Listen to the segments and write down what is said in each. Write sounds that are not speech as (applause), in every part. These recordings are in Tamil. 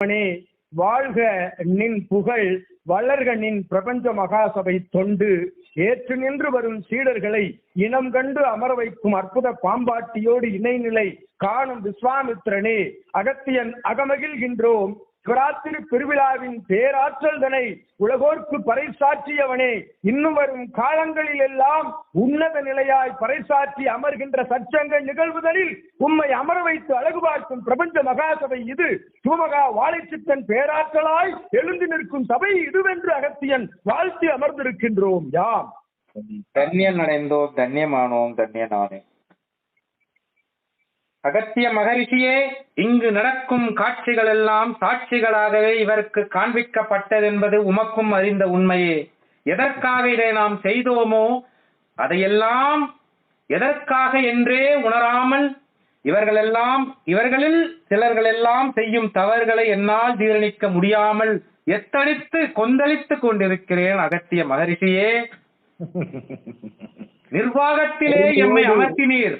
அவனே வாழ்க நின் புகழ் வளர்க நின் பிரபஞ்ச மகாசபை தொண்டு ஏற்று நின்று வரும் சீடர்களை இனம் கண்டு அமர வைக்கும் அற்புத பாம்பாட்டியோடு இணைநிலை காணும் விஸ்வாமித்திரனே அகத்தியன் அகமகிழ்கின்றோம். சிவராத்திரி பெருவிழாவின் பேராற்றல் தனை உலகோர்க்கு பறைசாற்றியவனே இன்னும் வரும் காலங்களில் எல்லாம் உன்னத நிலையாய் பறைசாற்றி அமர்கின்ற சச்சங்க நிகழ்வுகளில் உம்மை அமர வைத்து அழகு பார்க்கும் பிரபஞ்ச மகாசபை இது. சிவமகா வாழைச்சித்தன் பேராற்றலாய் எழுந்து நிற்கும் சபை இதுவென்று அகத்தியன் வாழ்த்தி அமர்ந்திருக்கின்றோம். யாம். தன்யன் அடைந்தோம் தன்யமானோம் தன்யனானே அகத்திய மகரிஷியே இங்கு நடக்கும் காட்சிகள் எல்லாம் சாட்சிகளாகவே இவருக்கு காண்பிக்கப்பட்டதென்பது உமக்கும் அறிந்த உண்மையே. எதற்காக இதை நாம் செய்தோமோ அதையெல்லாம் எதற்காக என்றே உணராமல் இவர்களெல்லாம் இவர்களில் சிலர்களெல்லாம் செய்யும் தவறுகளை என்னால் ஜீரணிக்க முடியாமல் எத்தனித்து கொந்தளித்துக் கொண்டிருக்கிறேன் அகத்திய மகரிஷியே. (laughs) நிர்வாகத்திலே எம்மை அமர்த்தினீர்.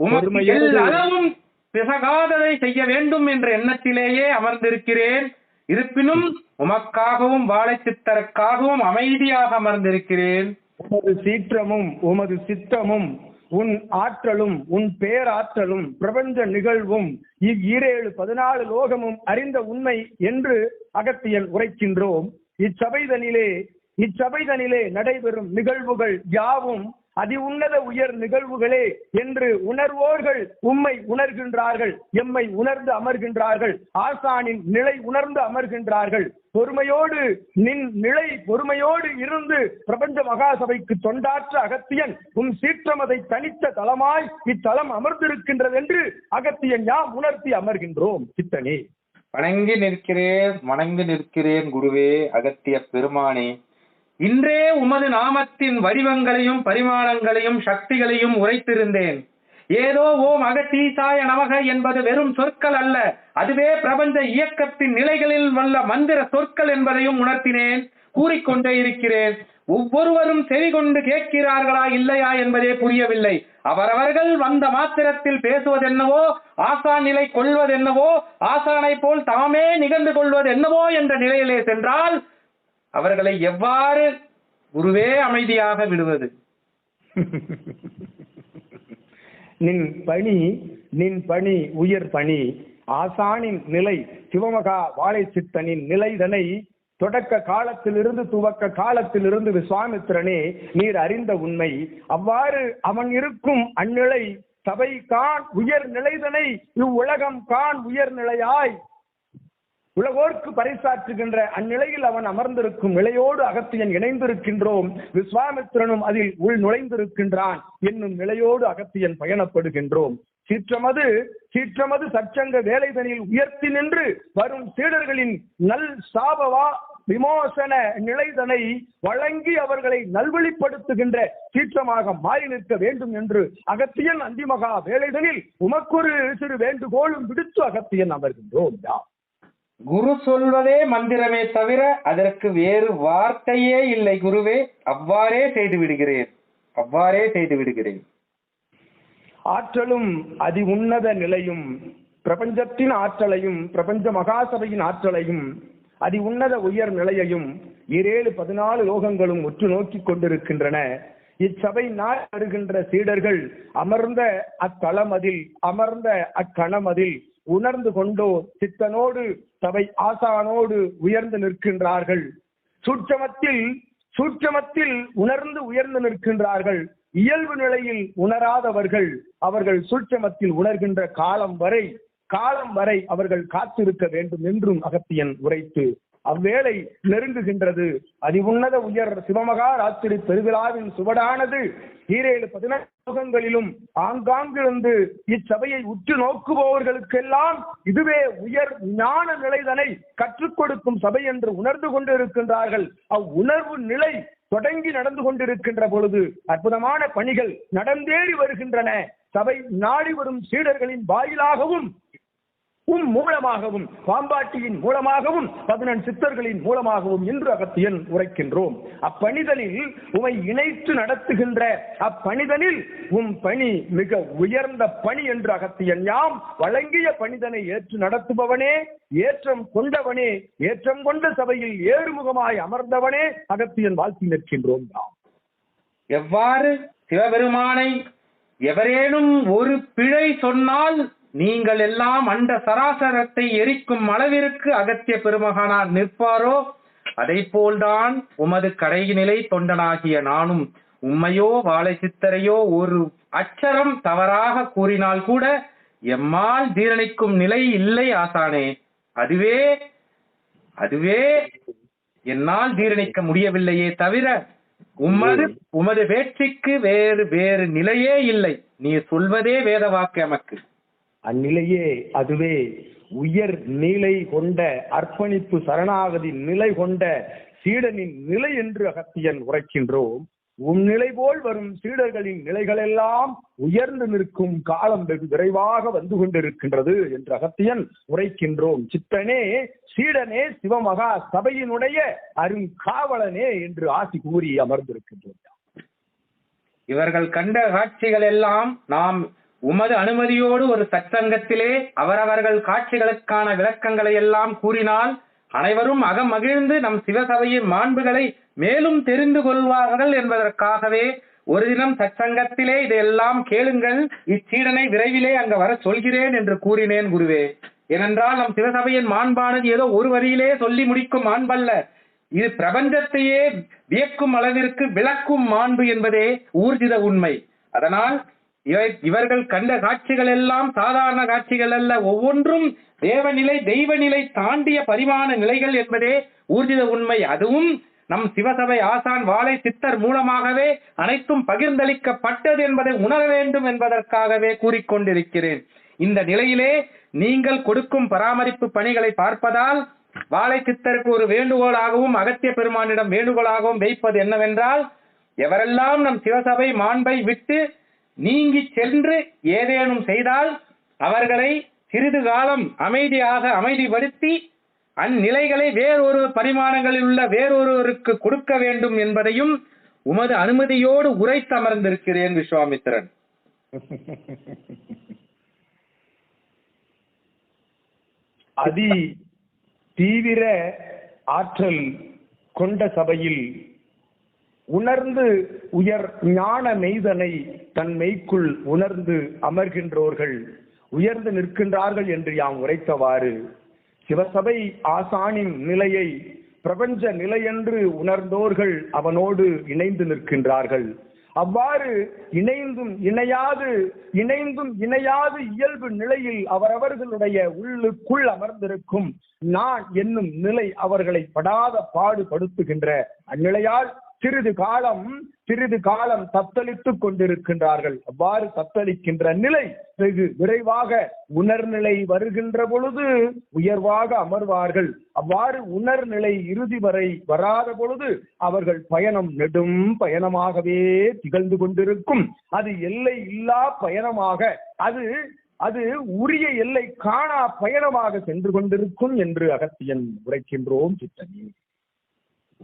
எல்லாவும் பிசகாததை செய்ய வேண்டும் என்ற எண்ணத்திலேயே அமர்ந்திருக்கிறேன். இருப்பினும் உமக்காகவும் வாழைச்சித்தருக்காகவும் அமைதியாக அமர்ந்திருக்கிறேன். உமது சீற்றமும் உமது சித்தமும் உன் ஆற்றலும் உன் பேராற்றலும் பிரபஞ்ச நிகழ்வும் இவ்ஈரேழு பதினாலு லோகமும் அறிந்த உண்மை என்று அகத்தியன் உரைக்கின்றோம். இச்சபைதனிலே இச்சபைதனிலே நடைபெறும் நிகழ்வுகள் யாவும் அதி உன்னத உயர் நிகழ்வுகளே என்று உணர்வோர்கள் உம்மை உணர்கின்றார்கள் எம்மை உணர்ந்து அமர்கின்றார்கள் ஆசானின் நிலை உணர்ந்து அமர்கின்றார்கள். பொறுமையோடு நின் நிலை பொறுமையோடு இருந்து பிரபஞ்ச மகாசபைக்கு தொண்டாற்ற அகத்தியன் உம் சீற்றமதை தனித்த தலமாய் இத்தலம் அமர்ந்திருக்கின்றது என்று அகத்தியன் யாம் உணர்த்தி அமர்கின்றோம். சித்தனே. வணங்கி நிற்கிறேன் வணங்கி நிற்கிறேன் குருவே அகத்திய பெருமானே. இன்றே உமது நாமத்தின் வடிவங்களையும் பரிமாணங்களையும் சக்திகளையும் உரைத்திருந்தேன். ஏதோ ஓம் அகத்தீசாய நமக என்பது வெறும் சொற்கள் அல்ல. அதுவே பிரபஞ்ச இயக்கத்தின் நிலைகளில் வல்ல மந்திர சொற்கள் என்பதையும் உணர்த்தினேன். கூறிக்கொண்டே இருக்கிறேன். ஒவ்வொருவரும் செவி கொண்டு கேட்கிறார்களா இல்லையா என்பதே புரியவில்லை. அவரவர்கள் வந்த மாத்திரத்தில் பேசுவதென்னவோ ஆசான் நிலை கொள்வதென்னவோ ஆசானை போல் தாமே நிகழ்ந்து கொள்வது என்னவோ என்ற நிலையிலே சென்றால் அவர்களை எவ்வாறு குருவே அமைதியாக விடுவது? (laughs) நின் பணி நின் பணி உயர் பணி ஆசானின் நிலை சிவமகா வாழை சித்தனின் நிலைதனை தொடக்க காலத்திலிருந்து துவக்க காலத்திலிருந்து விஸ்வாமித்திரனே நீர் அறிந்த உண்மை. அவ்வாறு அவன் இருக்கும் அந்நிலை சபை கான் உயர் நிலைதனை இவ்வுலகம் கான் உயர் நிலையாய் உலகோர்க்கு பறைசாற்றுகின்ற அந்நிலையில் அவன் அமர்ந்திருக்கும் நிலையோடு அகத்தியன் இணைந்திருக்கின்றோம். விஸ்வாமித்திரனும் அதில் உள் நுழைந்திருக்கின்றான் என்னும் நிலையோடு அகத்தியன் பயணப்படுகின்றோம். சீற்றமது சீற்றமது சச்சங்க வேலைதனில் உயர்த்தி நின்று வரும் சீடர்களின் நல் சாபவா விமோசன நிலைதனை வழங்கி அவர்களை நல்வழிப்படுத்துகின்ற சீற்றமாக மாறி நிற்க வேண்டும் என்று அகத்தியன் அந்திமகா வேலைதனில் உமக்கொரு சிறு வேண்டுகோளும் விடுத்து அகத்தியன் அமர்கின்றோம். யாம் குரு சொல்வதே மந்திரமே தவிர அதற்கு வேறு வார்த்தையே இல்லை. குருவே அவ்வாறே செய்து விடுகிறேன். அவ்வாறே செய்து விடுகிறேன். ஆற்றலும் அதி உன்னத நிலையும் பிரபஞ்சத்தின் ஆற்றலையும் பிரபஞ்ச மகாசபையின் ஆற்றலையும் அதி உன்னத உயர் நிலையையும் இரேழு பதினாலு லோகங்களும் உற்று நோக்கி கொண்டிருக்கின்றன. இச்சபை நாள் வருகின்ற சீடர்கள் அமர்ந்த அத்தளமதில் அமர்ந்த அக்கணமதில் உணர்ந்து கொண்டோ சித்தனோடு சபை ஆசானோடு உயர்ந்து நிற்கின்றார்கள். சூட்சமத்தில் சூட்சமத்தில் உணர்ந்து உயர்ந்து நிற்கின்றார்கள். இயல்பு நிலையில் உணராதவர்கள் அவர்கள் சூட்சமத்தில் உணர்கின்ற காலம் வரை காலம் வரை அவர்கள் காத்திருக்க வேண்டும் என்றும் அகத்தியன் உரைத்து அவ்வேளை நெருங்குகின்றது அதிவுன்னத உயர் சிவமகா ராத்திரி பெருவிழாவின் சுவடானது ஈரேழு பதினோகங்களிலும் ஆங்காங்கிருந்து இச்சபையை உற்று நோக்குபவர்களுக்கெல்லாம் இதுவே உயர் ஞான நிலைதனை கற்றுக் கொடுக்கும் சபை என்று உணர்ந்து கொண்டிருக்கின்றார்கள். அவ் உணர்வு நிலை தொடங்கி நடந்து கொண்டிருக்கின்ற பொழுது அற்புதமான பணிகள் நடந்தேறி வருகின்றன. சபை நாடி வரும் சீடர்களின் வாயிலாகவும் உம் மூலமாகவும் பாம்பாட்டியின் மூலமாகவும் பதினெண் சித்தர்களின் மூலமாகவும் என்று அகத்தியன் உரைக்கின்றோம். அப்பணிதலில் உமை இணைத்து நடத்துகின்ற அப்பணிதனில் உம் பணி மிக உயர்ந்த பணி என்று அகத்தியன் யாம் வழங்கிய பணிதனை ஏற்று நடத்துபவனே ஏற்றம் கொண்டவனே ஏற்றம் கொண்ட சபையில் ஏறுமுகமாய் அமர்ந்தவனே அகத்தியன் வாழ்த்தி நிற்கின்றோம் யாம். எவ்வாறு சிவபெருமானை எவரேனும் ஒரு பிழை சொன்னால் நீங்கள் எல்லாம் அண்ட சராசரத்தை எரிக்கும் அளவிற்கு அகத்திய பெருமகனார் நிற்பாரோ? அதை போல்தான் உமது கடைநிலை தொண்டனாகிய நானும் உம்மையோ வாழை சித்தரையோ ஒரு அச்சரம் தவறாக கூறினால் கூட எம்மால் ஜீரணிக்கும் நிலை இல்லை ஆசானே. அதுவே அதுவே என்னால் ஜீரணிக்க முடியவில்லையே தவிர உமது உமது வேட்சிக்கு வேறு வேறு நிலையே இல்லை. நீ சொல்வதே வேத வாக்கு எமக்கு. அந்நிலையே அதுவே உயர் நிலை கொண்ட அர்ப்பணிப்பு சரணாகதி நிலை கொண்ட சீடனின் நிலை என்று அகத்தியன் உரைக்கின்றோம். உன் நிலை போல் வரும் சீடர்களின் நிலைகளெல்லாம் உயர்ந்து நிற்கும் காலம் வெகு விரைவாக வந்து கொண்டிருக்கின்றது என்று அகத்தியன் உரைக்கின்றோம். சித்தனே சீடனே சிவமகா சபையினுடைய அருங்காவலனே என்று ஆசி கூறி அமர்ந்திருக்கின்றோம். இவர்கள் கண்ட காட்சிகள் எல்லாம் நாம் உமது அனுமதியோடு ஒரு சற்சங்கத்திலே அவரவர்கள் காட்சிகளுக்கான விளக்கங்களை எல்லாம் கூறினால் அனைவரும் அகமகிழ்ந்து நம் சிவசபையின் மாண்புகளை மேலும் தெரிந்து கொள்வார்கள் என்பதற்காகவே ஒரு தினம் சச்சங்கத்திலே இதையெல்லாம் கேளுங்கள். இச்சீடனை விரைவிலே அங்க வர சொல்கிறேன் என்று கூறினேன் குருவே. ஏனென்றால் நம் சிவசபையின் மாண்பானது ஏதோ ஒரு வரியிலே சொல்லி முடிக்கும் மாண்பல்ல. இது பிரபஞ்சத்தையே வியக்கும் அளவிற்கு விளக்கும் மாண்பு என்பதே ஊர்ஜித உண்மை. அதனால் இவர்கள் கண்ட காட்சிகள் எல்லாம் சாதாரண காட்சிகள் அல்ல. ஒவ்வொன்றும் தேவநிலை தெய்வநிலை தாண்டிய பரிமாண நிலைகள் என்பதே ஊர்ஜித உண்மை. அதுவும் நம் சிவசபை ஆசான் வாழை சித்தர் மூலமாகவே அனைத்தும் பகிர்ந்தளிக்கப்பட்டது என்பதை உணர வேண்டும் என்பதற்காகவே கூறிக்கொண்டிருக்கிறேன். இந்த நிலையிலே நீங்கள் கொடுக்கும் பராமரிப்பு பணிகளை பார்ப்பதால் வாழை சித்தருக்கு ஒரு வேண்டுகோளாகவும் அகத்திய பெருமானிடம் வேண்டுகோளாகவும் வைப்பது என்னவென்றால் எவரெல்லாம் நம் சிவசபை மாண்பை விட்டு நீங்கி சென்று ஏதேனும் செய்தால் அவர்களை சிறிது காலம் அமைதியாக அமைதிப்படுத்தி அந்நிலைகளை வேறொரு பரிமாணங்களில் உள்ள வேறொருவருக்கு கொடுக்க வேண்டும் என்பதையும் உமது அனுமதியோடு உரைத்தமர்ந்திருக்கிறேன் விஸ்வாமித்திரன். அதி தீவிர ஆற்றல் கொண்ட சபையில் உணர்ந்து உயர் ஞான மெய்தனை தன் மெய்க்குள் உணர்ந்து அமர்கின்றோர்கள். உயர்ந்து நிற்கின்றார்கள் என்று யாம் உரைத்தவாறு. சிவசபை ஆசானின் நிலையை பிரபஞ்ச நிலையென்று உணர்ந்தோர்கள் அவனோடு இணைந்து நிற்கின்றார்கள். அவ்வாறு இணைந்தும் இணையாது இணைந்தும் இணையாது இயல்பு நிலையில் அவரவர்களுடைய உள்ளுக்குள் அமர்ந்திருக்கும். நான் என்னும் நிலை அவர்களை படாத பாடுபடுத்துகின்ற அந்நிலையால் சிறிது காலம் சிறிது காலம் தத்தளித்துக் கொண்டிருக்கின்றார்கள். அவ்வாறு தத்தளிக்கின்ற நிலை வெகு விரைவாக உணர்நிலை வருகின்ற பொழுது உயர்வாக அமர்வார்கள். அவ்வாறு உணர்நிலை இறுதி வரை வராத பொழுது அவர்கள் பயணம் நெடும் பயணமாகவே திகழ்ந்து கொண்டிருக்கும். அது எல்லை இல்லா பயணமாக அது அது உரிய எல்லை காணா பயணமாக சென்று கொண்டிருக்கும் என்று அகத்தியன் உரைக்கின்றோம் சித்தனி.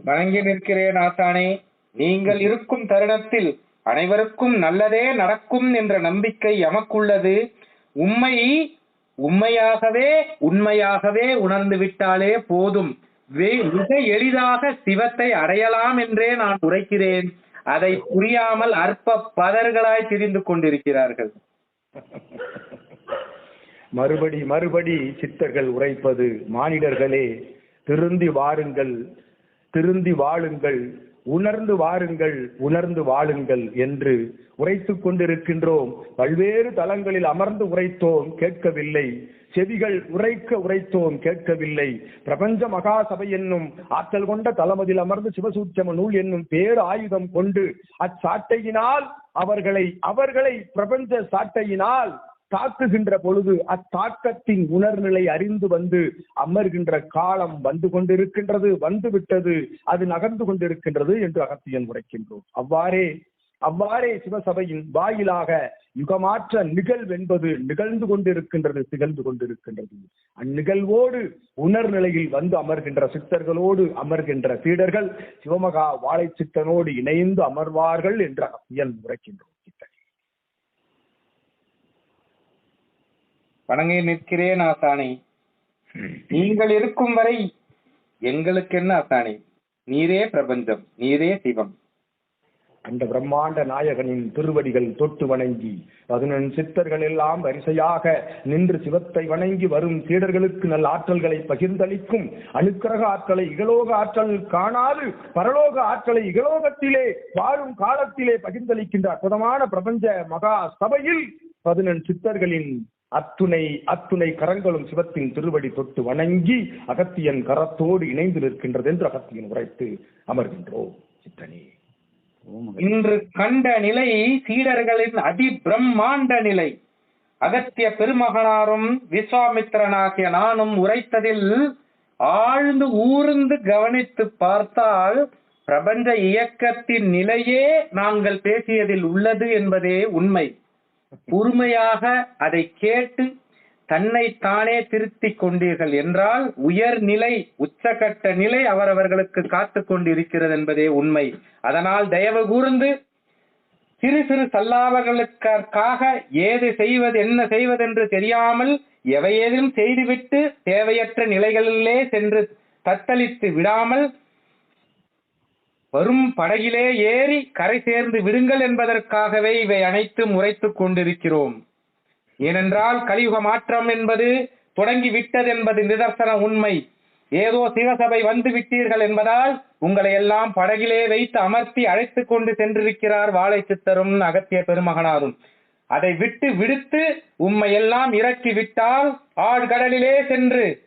வணங்கி நிற்கிறேன் ஆசானே நீங்கள் இருக்கும் தருணத்தில் அனைவருக்கும் நல்லதே நடக்கும் என்ற நம்பிக்கை எமக்குள்ளது. உண்மை உண்மையாகவே உண்மையாகவே உணர்ந்து விட்டாலே போதும். மிக எளிதாக சிவத்தை அடையலாம் என்றே நான் உரைக்கிறேன். அதை புரியாமல் அற்ப பதர்களாய் திரிந்து கொண்டிருக்கிறார்கள். மறுபடி மறுபடி சித்தர்கள் உரைப்பது மானிடர்களே திருந்தி வாருங்கள். திருந்தி வாழுங்கள் உணர்ந்து வாருங்கள் உணர்ந்து வாழுங்கள் என்று உரைத்து கொண்டிருக்கின்றோம். பல்வேறு தலங்களில் அமர்ந்து உரைத்தோம் கேட்கவில்லை. செவிகள் உரைக்க உரைத்தோம் கேட்கவில்லை. பிரபஞ்ச மகா சபை என்னும் ஆற்றல் கொண்ட தளமதில் அமர்ந்து சிவசூட்சம நூல் என்னும் பேர் ஆயுதம் கொண்டு அச்சாட்டையினால் அவர்களை அவர்களை பிரபஞ்ச சாட்டையினால் தாக்குகின்ற பொழுது அத்தாக்கத்தின் உணர்நிலை அறிந்து வந்து அமர்கின்ற காலம் வந்து கொண்டிருக்கின்றது வந்து விட்டது அது நகர்ந்து கொண்டிருக்கின்றது என்று அகத்தியன் உரைக்கின்றோம் அவ்வாறே அவ்வாறே சிவசபையின் வாயிலாக யுகமாற்ற நிகழ்வென்பது நிகழ்ந்து கொண்டிருக்கின்றது திகழ்ந்து கொண்டிருக்கின்றது. அந்நிகழ்வோடு உணர்நிலையில் வந்து அமர்கின்ற சித்தர்களோடு அமர்கின்ற சீடர்கள் சிவமகா வாழை சித்தனோடு இணைந்து அமர்வார்கள் என்று அகத்தியன் உரைக்கின்றோம் சித்தனே. வணங்கி நிற்கிறேன் ஆசானே. நீங்கள் இருக்கும் வரை எங்களுக்கு என்ன ஆசானே? நீரே பிரபஞ்சம் நீரே சிவம். அந்த பிரம்மாண்ட நாயகனின் திருவடிகள் தொட்டு வணங்கி பதினெண் சித்தர்கள் எல்லாம் வரிசையாக நின்று சிவத்தை வணங்கி வரும் சீடர்களுக்கு நல்ல ஆற்றல்களை பகிர்ந்தளிக்கும் அனுக்கிரக ஆற்றலை இகலோக ஆற்றல் காணாது பரலோக ஆற்றலை இகலோகத்திலே வாழும் காலத்திலே பகிர்ந்தளிக்கின்ற அற்புதமான பிரபஞ்ச மகா சபையில் பதினெண் சித்தர்களின் அத்துணை அத்துணை கரங்களும் சிவத்தின் திருவடி தொட்டு வணங்கி அகத்தியன் கரத்தோடு இணைந்து நிற்கின்றது என்று அகத்தியன் உரைத்து அமர்கின்றோம் சித்தனே. இன்று கண்ட நிலை சீடர்களின் அதி பிரம்மாண்ட நிலை. அகத்திய பெருமகனாரும் விஸ்வாமித்திரனாகிய நானும் உரைத்ததில் ஆழ்ந்து ஊர்ந்து கவனித்து பார்த்தால் பிரபஞ்ச இயக்கத்தின் நிலையே நாங்கள் பேசியதில் உள்ளது என்பதே உண்மை. பொறுமையாக அதை கேட்டு தன்னை தானே திருத்திக் கொண்டீர்கள் என்றால் உயர்நிலை உச்சகட்ட நிலை அவரவர்களுக்கு காத்துக் கொண்டிருக்கிறது என்பதே உண்மை. அதனால் தயவு கூர்ந்து சிறு சிறு சல்லாபர்களுக்காக ஏது செய்வது என்ன செய்வதென்று தெரியாமல் எவையேதும் செய்துவிட்டு தேவையற்ற நிலைகளிலே சென்று தத்தளித்து விடாமல் வரும் படகிலே ஏறி கரை சேர்ந்து விடுங்கள் என்பதற்காகவே இவை அனைத்தும் உரைத்துக் கொண்டிருக்கிறோம். ஏனென்றால் கலியுக மாற்றம் என்பது தொடங்கி விட்டது என்பது நிதர்சன உண்மை. ஏதோ சிவசபை வந்து விட்டீர்கள் என்பதால் உங்களை எல்லாம் படகிலே வைத்து அமர்த்தி அழைத்துக் கொண்டு சென்றிருக்கிறார் வாழை சித்தரும் அகத்திய பெருமகனாரும். அதை விட்டு விடுத்து உம்மை எல்லாம் இறக்கி விட்டால் ஆழ்கடலிலே சென்று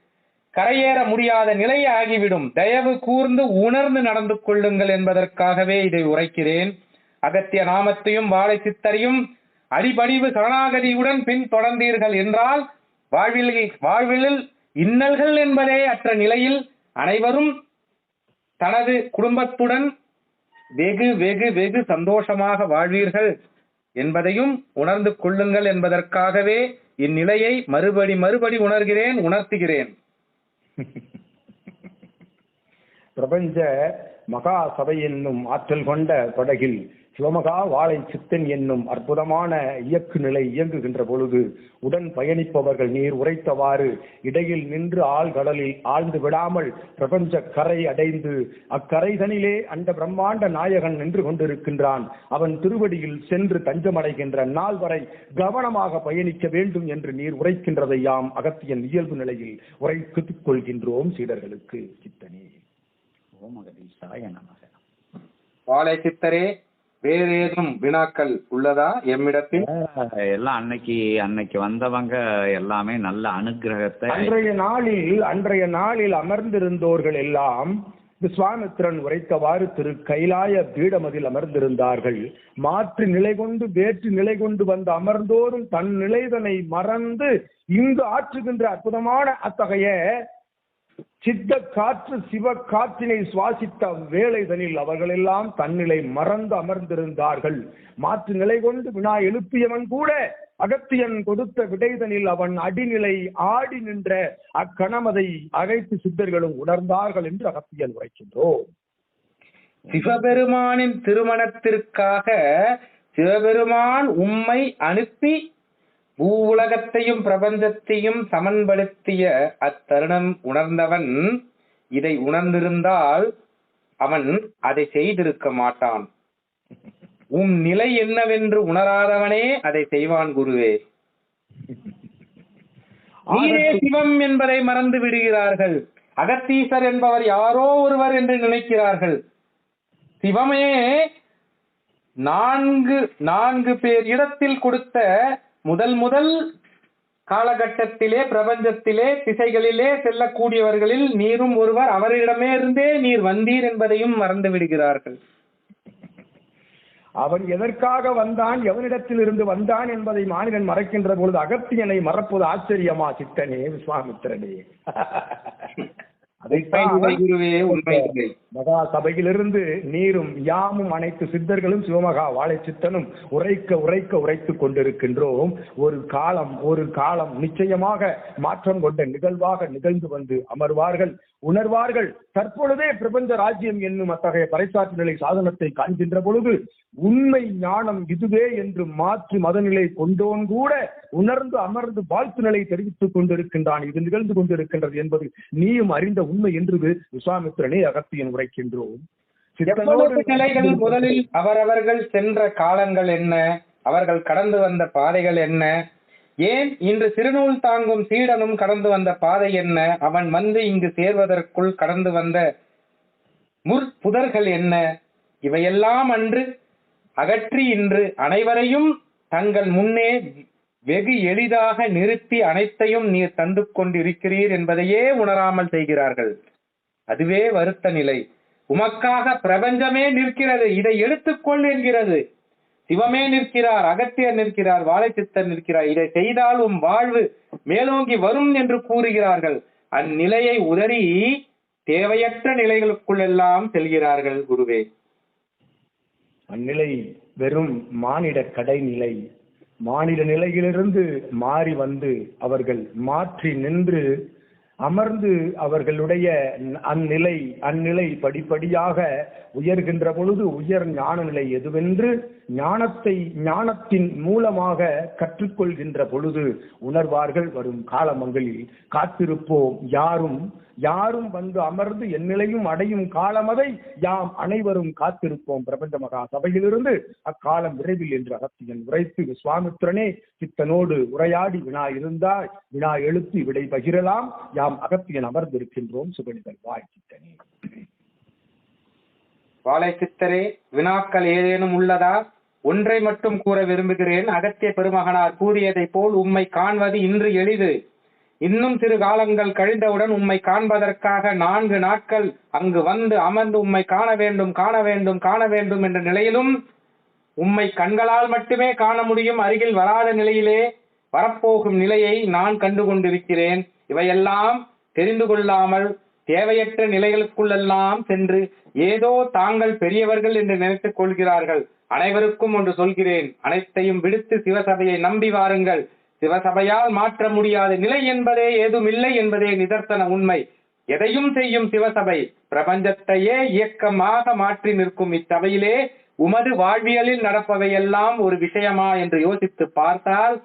கரையேற முடியாத நிலை ஆகிவிடும். தயவு கூர்ந்து உணர்ந்து நடந்து கொள்ளுங்கள் என்பதற்காகவே இதை உரைக்கிறேன். அகத்திய நாமத்தையும் வாழை சித்தரையும் அடிபடிவு சரணாகதியுடன் பின் தொடர்ந்தீர்கள் என்றால் வாழ்வில் வாழ்வில் இன்னல்கள் என்பதே அற்ற நிலையில் அனைவரும் தனது குடும்பத்துடன் வெகு வெகு வெகு சந்தோஷமாக வாழ்வீர்கள் என்பதையும் உணர்ந்து கொள்ளுங்கள் என்பதற்காகவே இந்நிலையை மறுபடி மறுபடி உணர்கிறேன் உணர்த்துகிறேன். பிரபஞ்ச மகா சபை என்னும் ஆற்றல் கொண்ட படகில் சிவமகா வாழை சித்தன் என்னும் அற்புதமான இயக்கு நிலை இயங்குகின்ற பொழுது உடன் பயணிப்பவர்கள் நீர் உரைத்தவாறு இடையில் நின்று ஆழ்கடலில் ஆழ்ந்து விடாமல் பிரபஞ்ச கரை அடைந்து அக்கரைதனிலே அந்த பிரம்மாண்ட நாயகன் நின்று கொண்டிருக்கின்றான். அவன் திருவடியில் சென்று தஞ்சமடைகின்ற நாள் வரை கவனமாக பயணிக்க வேண்டும் என்று நீர் உரைக்கின்றதை யாம் அகத்தியன் இயல்பு நிலையில் உரைத்துக் கொள்கின்றோம் சீடர்களுக்கு. சித்தனே. ஓமகதீசாய நமக. வாழை சித்தரே வேறு ஏதும் வினாக்கள் உள்ளதா எம்மிடத்தில்? எல்லாம் அன்னைக்கு அன்னைக்கு வந்தவங்க எல்லாமே நல்ல அனுகிரகத்தை அன்றைய நாளில் அன்றைய நாளில் அமர்ந்திருந்தோர்கள் எல்லாம் விஸ்வாமித்திரன் உரைத்தவாறு திரு கைலாய பீடமதில் அமர்ந்திருந்தார்கள். மாற்று நிலை கொண்டு வேற்று நிலை கொண்டு வந்து அமர்ந்தோரும் தன் நிலைதனை மறந்து இங்கு ஆற்றுகின்ற அற்புதமான அத்தகைய சித்த காற்று சிவ காற்றினை சுவாசித்த வேளைதனில் அவர்களெல்லாம் தன்னிலை மறந்து அமர்ந்திருந்தார்கள். மாற்று நிலை கொண்டு வினா எழுப்பியவன் கூட அகத்தியன் கொடுத்த விடைதனில் அவன் அடிநிலை ஆடி நின்ற அக்கணமதை அகைத்து சித்தர்களும் உணர்ந்தார்கள் என்று அகத்தியன் உரைக்கின்றோம். சிவபெருமானின் திருமணத்திற்காக சிவபெருமான் உம்மை அனுப்பி பூ உலகத்தையும் பிரபஞ்சத்தையும் சமன்படுத்திய அத்தருணம் உணர்ந்தவன் இதை உணர்ந்திருந்தால் அவன் அதை செய்திருக்க மாட்டான். உம் நிலை என்னவென்று உணராதவனே அதை செய்வான் குருவே. நீரே சிவம் என்பதை மறந்து விடுகிறார்கள். அகத்தீசர் என்பவர் யாரோ ஒருவர் என்று நினைக்கிறார்கள். சிவமே நான்கு நான்கு பேர் இடத்தில் கொடுத்த முதல் முதல் காலகட்டத்திலே பிரபஞ்சத்திலே திசைகளிலே செல்லக்கூடியவர்களில் நீரும் ஒருவர் அவரிடமே இருந்தே நீர் வந்தீர் என்பதையும் மறந்து விடுகிறார்கள். அவன் எதற்காக வந்தான் எவனிடத்தில் இருந்து வந்தான் என்பதை மாநிலன் மறைக்கின்ற பொழுது அகத்தியனை மறப்பது ஆச்சரியமா சித்தனே விஸ்வாமித்திரனே? (laughs) மகா சபையிலிருந்து நீரும் யாமும் அனைத்து சித்தர்களும் சிவமகா வாழை சித்தனும் உரைக்க உரைக்க உரைத்துக் கொண்டிருக்கின்றோம். ஒரு காலம் ஒரு காலம் நிச்சயமாக மாற்றம் கொண்ட நிகழ்வாக நிகழ்ந்து வந்து அமர்வார்கள். உணர்வார்கள். தற்பொழுதே பிரபஞ்ச ராஜ்யம் என்னும் அத்தகைய பறைசாற்று நிலை சாதனத்தை காண்கின்ற பொழுது உண்மை ஞானம் இதுவே என்று மாற்றி மதநிலை கொண்டோன் கூட உணர்ந்து அமர்ந்து வாழ்த்து நிலை தெரிவித்துக் கொண்டிருக்கின்றான். இது நிகழ்ந்து கொண்டிருக்கின்றது என்பது நீயும் அறிந்த உண்மை என்று விஸ்வாமித்திரனே அகத்தியன் உரைக்கின்றோம். நிலைகள் முதலில் அவரவர்கள் சென்ற காலங்கள் என்ன? அவர்கள் கடந்து வந்த பாதைகள் என்ன? ஏன் இன்று சிறுநூல் தாங்கும் சீடனும் கடந்து வந்த பாதை என்ன? அவன் வந்து இங்கு சேர்வதற்குள் கடந்து வந்த முற்புதர்கள் என்ன? இவையெல்லாம் அன்று அகற்றி இன்று அனைவரையும் தங்கள் முன்னே வெகு எளிதாக நிறுத்தி அனைத்தையும் நீர் தந்து கொண்டிருக்கிறீர் என்பதையே உணராமல் செய்கிறார்கள். அதுவே வருத்த நிலை. உமக்காக பிரபஞ்சமே நிற்கிறது. இதை எடுத்துக்கொள் என்கிறது. சிவமே நிற்கிறார் அகத்தியர் நிற்கிறார் வாழைச்சித்தர் நிற்கிறார். இதை செய்தால் உம் வாழ்வு மேலோங்கி வரும் என்று கூறுகிறார்கள். அந்நிலையை உதறி தேவையற்ற நிலைகளுக்குள்ளெல்லாம் செல்கிறார்கள் குருவே. அந்நிலை வெறும் மானிட கடைநிலை. மானிட நிலையிலிருந்து மாறி வந்து அவர்கள் மாற்றி நின்று அமர்ந்து அவர்களுடைய அந்நிலை அந்நிலை படிப்படியாக உயர்கின்ற பொழுது உயர் ஞான நிலை எதுவென்று ஞானத்தை ஞானத்தின் மூலமாக கற்றுக்கொள்கின்ற பொழுது உணர்வார்கள். வரும் காலமங்களில் காத்திருப்போம். யாரும் யாரும் வந்து அமர்ந்து என் நிலையும் அடையும் காலமதை யாம் அனைவரும் காத்திருப்போம் பிரபஞ்ச மகா சபையிலிருந்து அக்காலம் விரைவில் என்று அகத்தியன் உரைத்து விஸ்வாமித்திரனே சித்தனோடு உரையாடி வினா இருந்தால் வினா எழுத்து விடை பகிரலாம். யாம் அகத்தியன் அமர்ந்திருக்கின்றோம். சுகனிதல் வாய் சித்தனே. வாழை சித்தரே வினாக்கள் ஏதேனும் உள்ளதா? ஒன்றை மட்டும் கூற விரும்புகிறேன். அகத்திய பெருமகனார் கூறியதைப் போல் உம்மை காண்பது இன்று எளிது. இன்னும் சிறு காலங்கள் கழிந்தவுடன் உம்மை காண்பதற்காக நான்கு நாட்கள் அங்கு வந்து அமர்ந்து உம்மை காண வேண்டும் காண வேண்டும் காண வேண்டும் என்ற நிலையிலும் உம்மை கண்களால் மட்டுமே காண முடியும் அருகில் வராத நிலையிலே வரப்போகும் நிலையை நான் கண்டு கொண்டிருக்கிறேன் இவையெல்லாம் தெரிந்து கொள்ளாமல் தேவையற்ற நிலைகளுக்குள்ளெல்லாம் சென்று ஏதோ தாங்கள் பெரியவர்கள் என்று நினைத்துக் கொள்கிறார்கள். அனைவருக்கும் ஒன்று சொல்கிறேன். அனைத்தையும் விடுத்து சிவசபையை நம்பி வாருங்கள். சிவசபையால் மாற்ற முடியாத நிலை என்பதே ஏதும் இல்லை என்பதே நிதர்சன உண்மை. எதையும் செய்யும் சிவசபை பிரபஞ்சத்தையே இயக்கமாக மாற்றி நிற்கும் இச்சபையிலே உமது வாழ்வியலில் நடப்பவையெல்லாம் ஒரு விஷயமா என்று யோசித்து பார்த்தால்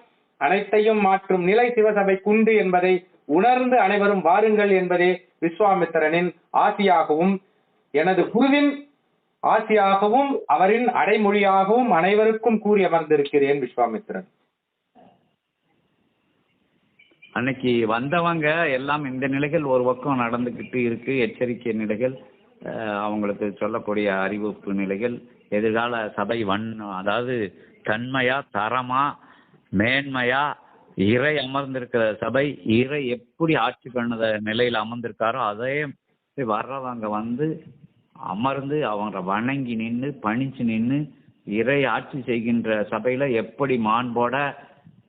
அனைத்தையும் மாற்றும் நிலை சிவசபை குண்டு என்பதை உணர்ந்து அனைவரும் வாருங்கள் என்பதே விஸ்வாமித்திரனின் ஆசியாகவும் எனது குருவின் ஆசியாகவும் அவரின் அடைமொழியாகவும் அனைவருக்கும் கூறி அமர்ந்திருக்கிறேன் விஸ்வாமித்திரன். அன்னைக்கு வந்தவங்க எல்லாம் இந்த நிலைகள் ஒரு பக்கம் நடந்துக்கிட்டு இருக்கு. எச்சரிக்கை நிலைகள் அவங்களுக்கு சொல்லக்கூடிய அறிவிப்பு நிலைகள் எதிர்கால சபை வன் அதாவது தன்மையா தரமா மேன்மையா இறை அமர்ந்திருக்கிற சபை இறை எப்படி ஆட்சி பண்ணத நிலையில் அமர்ந்திருக்காரோ அதே வர்றவங்க வந்து அமர்ந்து அவங்க வணங்கி நின்று பணிச்சு நின்று இறை ஆட்சி செய்கின்ற சபையில எப்படி மாண்போட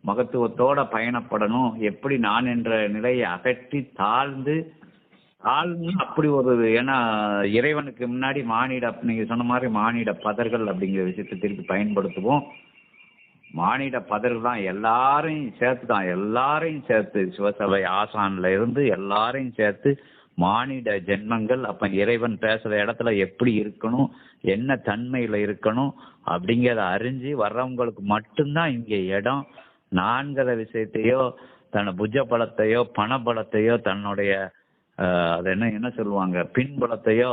மகத்துவத்தோட பயணப்படணும். எப்படி நான் என்ற நிலையை அகற்றி தாழ்ந்து தாழ்ந்து அப்படி ஒரு ஏன்னா இறைவனுக்கு முன்னாடி மானிட நீங்க சொன்ன மாதிரி மானிட பதர்கள் அப்படிங்கிற விஷயத்தை திருப்பி பயன்படுத்துவோம். மானிட பதர்கள் தான் எல்லாரையும் சேர்த்து தான் எல்லாரையும் சேர்த்து சிவசபை ஆசான்ல இருந்து எல்லாரையும் சேர்த்து மானிட ஜென்மங்கள் அப்ப இறைவன் பேசுற இடத்துல எப்படி இருக்கணும் என்ன தன்மையில இருக்கணும் அப்படிங்கிறத அறிஞ்சு வர்றவங்களுக்கு மட்டும்தான் இங்க இடம். நான்கிற விஷயத்தையோ தன் புஜ பலத்தையோ பணபலத்தையோ தன்னுடைய அது என்ன என்ன சொல்லுவாங்க பின்பலத்தையோ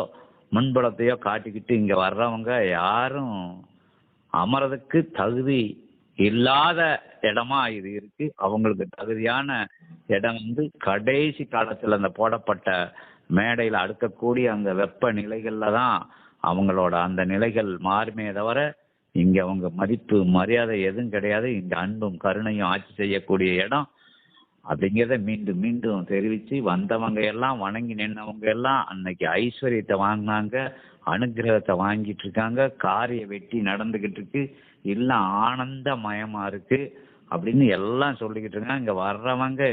முன்பலத்தையோ காட்டிக்கிட்டு இங்கே வர்றவங்க யாரும் அமரதுக்கு தகுதி இல்லாத இடமா இது இருக்கு. அவங்களுக்கு தகுதியான இடம் வந்து கடைசி காலத்தில் அந்த போடப்பட்ட மேடையில் அடுக்கக்கூடிய அந்த வெப்ப நிலைகளில் தான் அவங்களோட அந்த நிலைகள் மாறுமே தவிர இங்க அவங்க மதிப்பு மரியாதை எதுவும் கிடையாது. இங்கே அன்பும் கருணையும் ஆட்சி செய்யக்கூடிய இடம். அப்படிங்கிறத மீண்டும் மீண்டும் தெரிவிச்சு வந்தவங்க எல்லாம் வணங்கி நின்னவங்க எல்லாம் அன்னைக்கு ஐஸ்வர்யத்தை வாங்கினாங்க அனுகிரகத்தை வாங்கிட்டு இருக்காங்க காரிய வெட்டி நடந்துகிட்டு இருக்கு. எல்லாம் ஆனந்தமயமா இருக்கு அப்படின்னு எல்லாம் சொல்லிக்கிட்டு இருக்காங்க. இங்க வர்றவங்க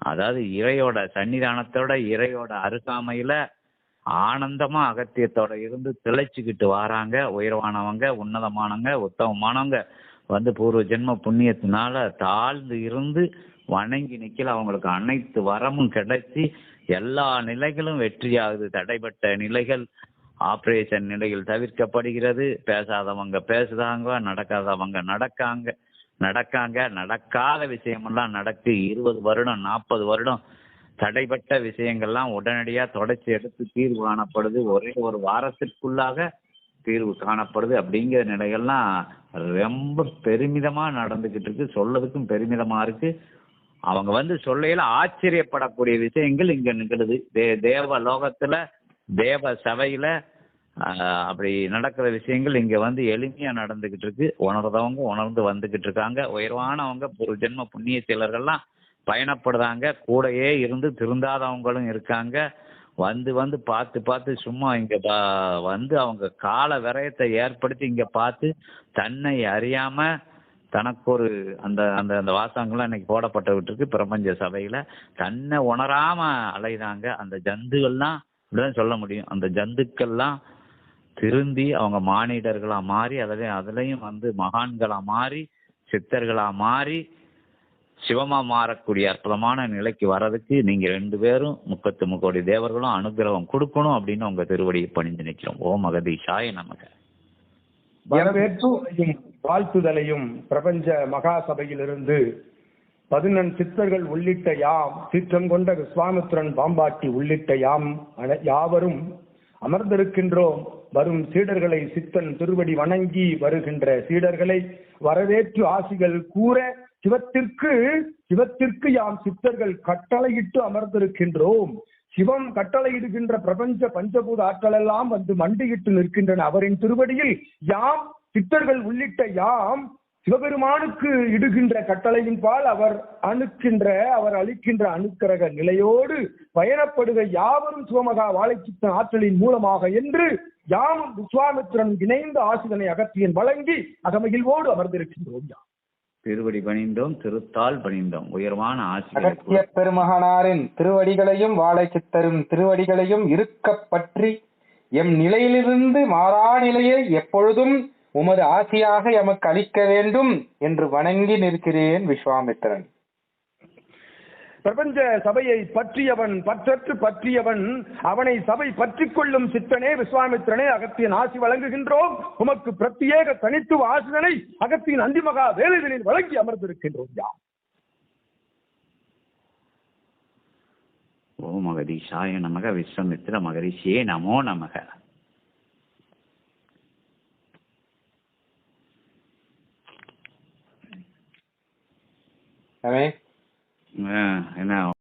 அதாவது இறையோட சன்னிதானத்தோட இறையோட அருகாமையில ஆனந்தமா அகத்தியத்தோட இருந்து திளைச்சுக்கிட்டு வராங்க. உயர்வானவங்க உன்னதமானவங்க உத்தமமானவங்க. வந்து பூர்வ ஜென்ம புண்ணியத்தினால தாழ்ந்து இருந்து வணங்கி நிக்கல அவங்களுக்கு அனைத்து வரமும் கிடைச்சி எல்லா நிலைகளும் வெற்றியாகுது. தடைப்பட்ட நிலைகள் ஆப்ரேஷன் நிலையில் தவிர்க்கப்படுகிறது. பேசாதவங்க பேசுதாங்க நடக்காதவங்க நடக்காங்க நடக்காங்க நடக்காத விஷயமெல்லாம் நடக்கு. இருபது வருடம் நாற்பது வருடம் தடைப்பட்ட விஷயங்கள்லாம் உடனடியா தொடச்சி எடுத்து தீர்வு காணப்படுது. ஒரே ஒரு வாரத்திற்குள்ளாக தீர்வு காணப்படுது அப்படிங்கிற நிலைகள்லாம் ரொம்ப பெருமிதமா நடந்துகிட்டு இருக்கு. சொல்லதுக்கும் பெருமிதமா இருக்கு. அவங்க வந்து சொல்லையில ஆச்சரியப்படக்கூடிய விஷயங்கள் இங்க நிகழுது. தே தேவ லோகத்துல தேவ சபையில அப்படி நடக்கிற விஷயங்கள் இங்க வந்து எளிமையா நடந்துகிட்டு இருக்கு. உணர்ந்தவங்க உணர்ந்து வந்துகிட்டு இருக்காங்க. உயர்வானவங்க ஒரு ஜென்ம புண்ணிய செயலர்கள்லாம் பயணப்படுறாங்க கூடயே இருந்து திருந்தாதவங்களும் இருக்காங்க. வந்து வந்து பார்த்து பார்த்து சும்மா இங்கே பா- வந்து அவங்க கால விரயத்தை ஏற்படுத்தி இங்கே பார்த்து தன்னை அறியாமல் தனக்கு ஒரு அந்த அந்த அந்த வாசகங்கள்லாம் இன்னைக்கு போடப்பட்டு விட்டுருக்கு பிரபஞ்ச சபையில். தன்னை உணராமல் அலைதாங்க அந்த ஜந்துகள்லாம் இப்படிதான் சொல்ல முடியும். அந்த ஜந்துக்கள்லாம் திருந்தி அவங்க மானிடர்களாக மாறி அதிலையும் அதுலேயும் வந்து மகான்களாக மாறி சித்தர்களாக மாறி சிவமா மாறக்கூடிய அற்புதமான நிலைக்கு வர்றதுக்கு நீங்க ரெண்டு பேரும் முப்பத்து முக்கோடி தேவர்களும் அனுகிரகம் கொடுக்கணும் அப்படின்னு உங்க திருவடியை பணிந்து நிற்கிறோம். ஓம் மகதீஷாய நமக. வரவேற்பும் வாழ்த்துதலையும் பிரபஞ்ச மகா சபையிலிருந்து பதினெண் சித்தர்கள் உள்ளிட்ட யாம் சீற்றம் கொண்ட விஸ்வாமித்திரன் பாம்பாட்டி உள்ளிட்ட யாம் யாவரும் அமர்ந்திருக்கின்றோம். வரும் சீடர்களை சித்தன் திருவடி வணங்கி வருகின்ற சீடர்களை வரவேற்று ஆசிகள் கூற சிவத்திற்கு சிவத்திற்கு யாம் சித்தர்கள் கட்டளையிட்டு அமர்ந்திருக்கின்றோம். சிவம் கட்டளையிடுகின்ற பிரபஞ்ச பஞ்சபூத ஆற்றலெல்லாம் வந்து மண்டியிட்டு நிற்கின்றன. அவரின் திருவடியில் யாம் சித்தர்கள் உள்ளிட்ட யாம் சிவபெருமானுக்கு இடுகின்ற கட்டளையின் பால் அவர் அணுக்கின்ற அவர் அளிக்கின்ற அணுக்கரக நிலையோடு பயணப்படுக. யாவரும் சிவமகா வாழைச்சித்தன் ஆற்றலின் மூலமாக என்று யாமும் விஸ்வாமித்திரன் இணைந்த ஆசிதனை அகத்தியன் வழங்கி அகமகிழ்வோடு அமர்ந்திருக்கின்றோம் யாம். திருவடி பணிந்தோம் திருத்தால் பணிந்தோம். உயர்வான அகத்திய ஆசிரியர் பெருமகனாரின் திருவடிகளையும் வாழைக்கு சித்தரும் திருவடிகளையும் இருக்க பற்றி எம் நிலையிலிருந்து மாறா நிலையை எப்பொழுதும் உமது ஆசியாக எமக்கு அளிக்க வேண்டும் என்று வணங்கி நிற்கிறேன் விஸ்வாமித்திரன். பிரபஞ்ச சபையை பற்றியவன் பற்றற்று பற்றியவன் அவனை சபை பற்றிக் கொள்ளும் சித்தனே விஸ்வாமித்திரனே அகத்தியன் ஆசி வழங்குகின்றோம். உமக்கு பிரத்யேக தனித்துவ ஆசிதனை அகத்தியின் அந்திமகா வேலைகளில் வழங்கி அமர்ந்திருக்கின்றோம் யாம் ஓம் அகதீஷாய நமக விஸ்வமித்திர மகரிஷியே நமோ நமக. Yeah, I know.